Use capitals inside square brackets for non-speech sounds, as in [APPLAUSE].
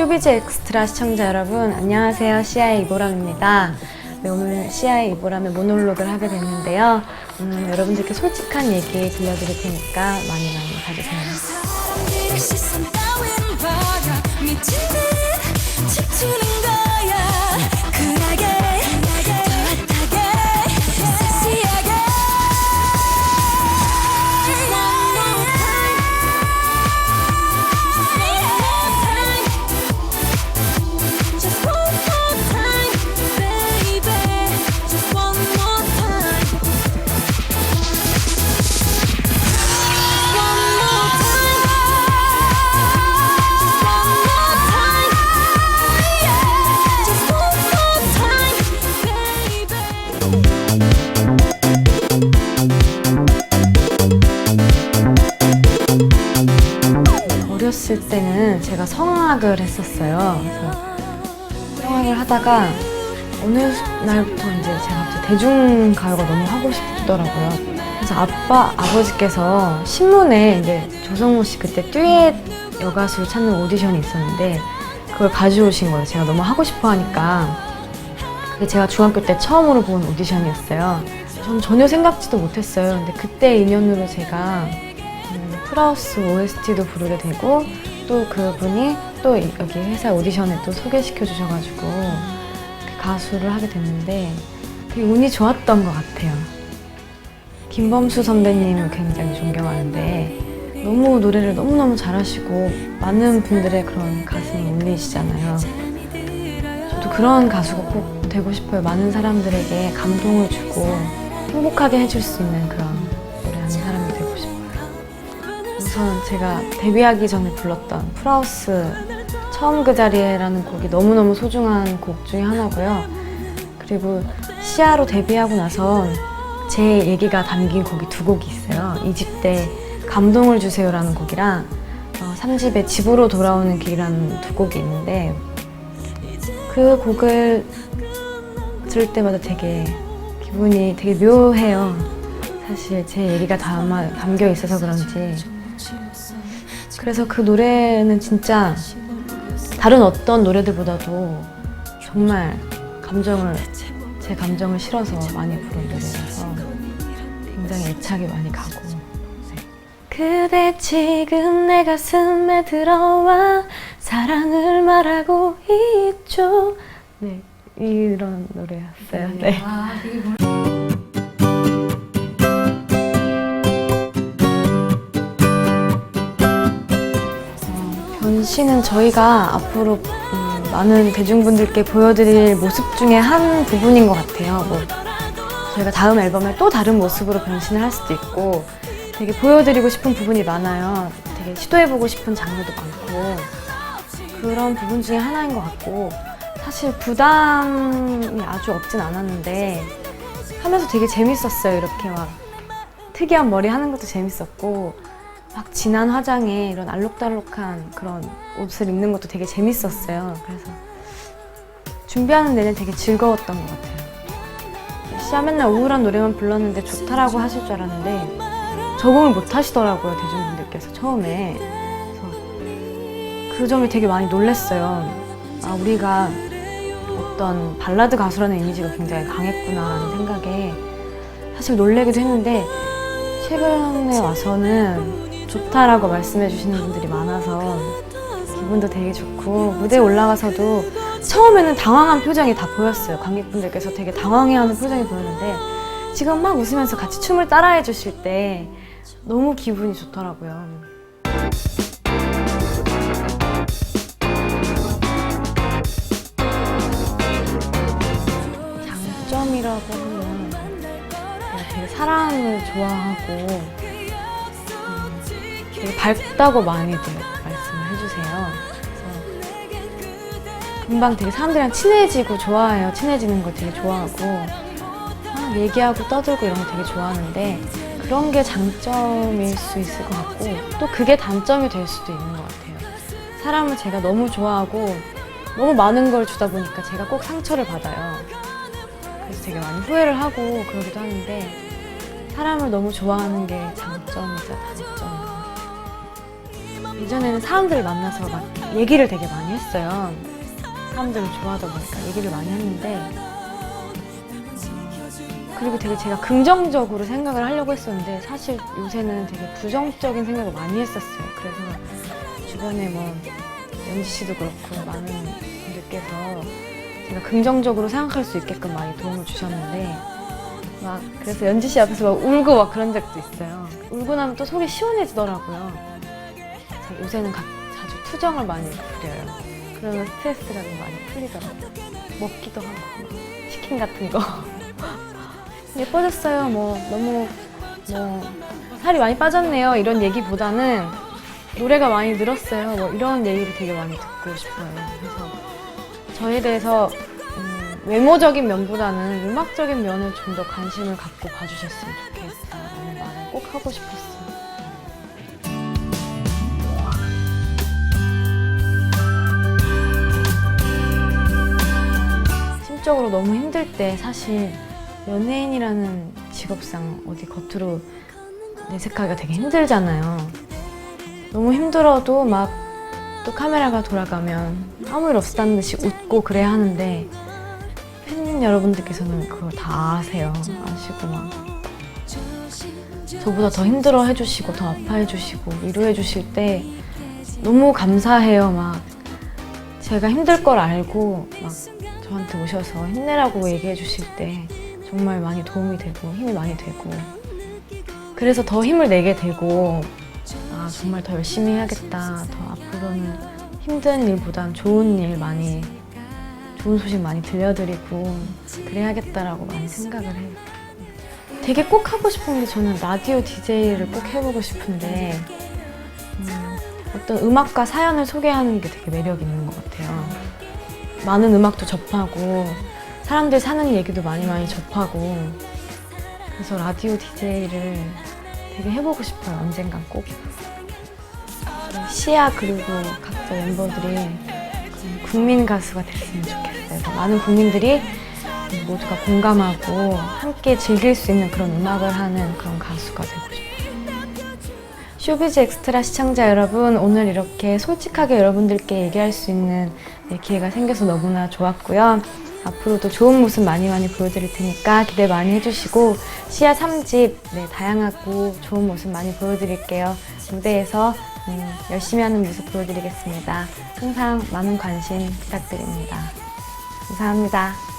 쇼비즈 엑스트라 시청자 여러분 안녕하세요 시아의 이보람입니다. 네, 오늘 시아의 이보람의 모놀로그를 하게 됐는데요. 음, 여러분들께 솔직한 얘기 들려드릴 테니까 많이 많이 봐주세요. 때는 제가 성악을 했었어요. 그래서 성악을 하다가 어느 날부터 이제 제가 대중가요가 너무 하고 싶더라고요. 그래서 아빠, 아버지께서 신문에 이제 조성모 씨 그때 듀엣 여가수 찾는 오디션이 있었는데 그걸 가져오신 거예요. 제가 너무 하고 싶어 하니까. 그게 제가 중학교 때 처음으로 본 오디션이었어요. 전 전혀 생각지도 못했어요. 근데 그때 인연으로 제가 음, 프라우스 OST도 부르게 되고 또 그분이 또 이- 여기 회사 오디션에 또 소개시켜 주셔가지고 그 가수를 하게 됐는데 되게 운이 좋았던 것 같아요. 김범수 선배님을 굉장히 존경하는데 너무 노래를 너무너무 잘하시고 많은 분들의 그런 가슴을 울리시잖아요. 저도 그런 가수가 꼭 되고 싶어요. 많은 사람들에게 감동을 주고 행복하게 해줄 수 있는 그런 우선 제가 데뷔하기 전에 불렀던 프라우스 처음 그 자리에라는 곡이 너무너무 소중한 곡 중에 하나고요. 그리고 시아로 데뷔하고 나서 제 얘기가 담긴 곡이 두 곡이 있어요. 이집때 감동을 주세요라는 곡이랑 어, 3집에 집으로 돌아오는 길이라는 두 곡이 있는데 그 곡을 들을 때마다 되게 기분이 되게 묘해요. 사실 제 얘기가 담아, 담겨 있어서 그런지. 그래서 그 노래는 진짜 다른 어떤 노래들보다도 정말 감정을, 제 감정을 실어서 많이 부른 노래라서 굉장히 애착이 많이 가고. 네. 그대 지금 내 가슴에 들어와 사랑을 말하고 있죠. 네, 이런 노래였어요. 네. 어, 변신은 저희가 앞으로 음, 많은 대중분들께 보여드릴 모습 중에 한 부분인 것 같아요. 뭐 저희가 다음 앨범에 또 다른 모습으로 변신을 할 수도 있고 되게 보여드리고 싶은 부분이 많아요. 되게 시도해보고 싶은 장르도 많고 그런 부분 중에 하나인 것 같고 사실 부담이 아주 없진 않았는데 하면서 되게 재밌었어요. 이렇게 막 특이한 머리 하는 것도 재밌었고 막 진한 화장에 이런 알록달록한 그런 옷을 입는 것도 되게 재밌었어요. 그래서 준비하는 내내 되게 즐거웠던 것 같아요. 시아 맨날 우울한 노래만 불렀는데 좋다라고 하실 줄 알았는데 적응을 못 하시더라고요 대중분들께서 처음에 그래서 그 점이 되게 많이 놀랐어요 아 우리가 어떤 발라드 가수라는 이미지가 굉장히 강했구나라는 생각에 사실 놀래기도 했는데 최근에 와서는 좋다라고 말씀해 주시는 분들이 많아서 기분도 되게 좋고 무대에 올라가서도 처음에는 당황한 표정이 다 보였어요. 관객분들께서 되게 당황해하는 표정이 보였는데 지금 막 웃으면서 같이 춤을 따라해 주실 때 너무 기분이 좋더라고요. 장점이라고 하면 제가 되게 사랑을 좋아하고 음, 되게 밝다고 많이들 말씀을 해주세요. 그래서 금방 되게 사람들이랑 친해지고 좋아해요. 친해지는 걸 되게 좋아하고 막 얘기하고 떠들고 이런 거 되게 좋아하는데 그런 게 장점일 수 있을 것 같고 또 그게 단점이 될 수도 있는 것 같아요. 사람을 제가 너무 좋아하고 너무 많은 걸 주다 보니까 제가 꼭 상처를 받아요. 그래서 되게 많이 후회를 하고 그러기도 하는데 사람을 너무 좋아하는 게 장점이자 같아요. 예전에는 사람들을 만나서 막 얘기를 되게 많이 했어요. 사람들을 좋아하다 보니까 얘기를 많이 했는데 그리고 되게 제가 긍정적으로 생각을 하려고 했었는데 사실 요새는 되게 부정적인 생각을 많이 했었어요. 그래서 주변에 뭐 연지 씨도 그렇고 많은 분들께서 제가 긍정적으로 생각할 수 있게끔 많이 도움을 주셨는데 막 그래서 연지 씨 앞에서 막 울고 막 그런 적도 있어요. 울고 나면 또 속이 시원해지더라고요. 요새는 가- 자주 투정을 많이 부려요. 그러면 스트레스가 좀 많이 풀리더라고요. 먹기도 하고 막 치킨 같은 거. [LAUGHS] 예뻐졌어요. 뭐 너무 뭐 살이 많이 빠졌네요. 이런 얘기보다는 노래가 많이 늘었어요. 뭐 이런 얘기를 되게 많이 듣고 싶어요. 그래서 저에 대해서 음, 외모적인 면보다는 음악적인 면을 좀 더 관심을 갖고 봐주셨으면 좋겠어라는 말을 꼭 하고 싶었어요. 심적으로 너무 힘들 때 사실 연예인이라는 직업상 어디 겉으로 내색하기가 되게 힘들잖아요. 너무 힘들어도 막 또 카메라가 돌아가면 아무 일 없었다는 듯이 웃고 그래야 하는데 팬 여러분들께서는 그걸 다 아세요. 아시고 막 저보다 더 힘들어 해주시고 더 아파해 주시고 위로해 주실 때 너무 감사해요. 막 제가 힘들 걸 알고 막 저한테 오셔서 힘내라고 얘기해 주실 때 정말 많이 도움이 되고 힘이 많이 되고 그래서 더 힘을 내게 되고 아 정말 더 열심히 해야겠다. 더 앞으로는 힘든 일보단 좋은 일 많이 좋은 소식 많이 들려드리고 그래야겠다라고 많이 생각을 해요. 되게 꼭 하고 싶은 게 저는 라디오 DJ를 꼭 해보고 싶은데 음, 어떤 음악과 사연을 소개하는 게 되게 매력 있는 것 같아요 많은 음악도 접하고 사람들 사는 얘기도 많이 많이 접하고 그래서 라디오 DJ를 되게 해보고 싶어요 언젠간 꼭. 시아 그리고 각자 멤버들이 국민 가수가 됐으면 좋겠어요. 많은 국민들이 모두가 공감하고 함께 즐길 수 있는 그런 음악을 하는 그런 가수가 되고 싶어요 쇼비즈 엑스트라 시청자 여러분, 오늘 이렇게 솔직하게 여러분들께 얘기할 수 있는 네, 기회가 생겨서 너무나 좋았고요. 앞으로도 좋은 모습 많이 많이 보여드릴 테니까 기대 많이 해주시고 시아 3집 네, 다양하고 좋은 모습 많이 보여드릴게요. 무대에서 음, 열심히 하는 모습 보여드리겠습니다. 항상 많은 관심 부탁드립니다. 감사합니다.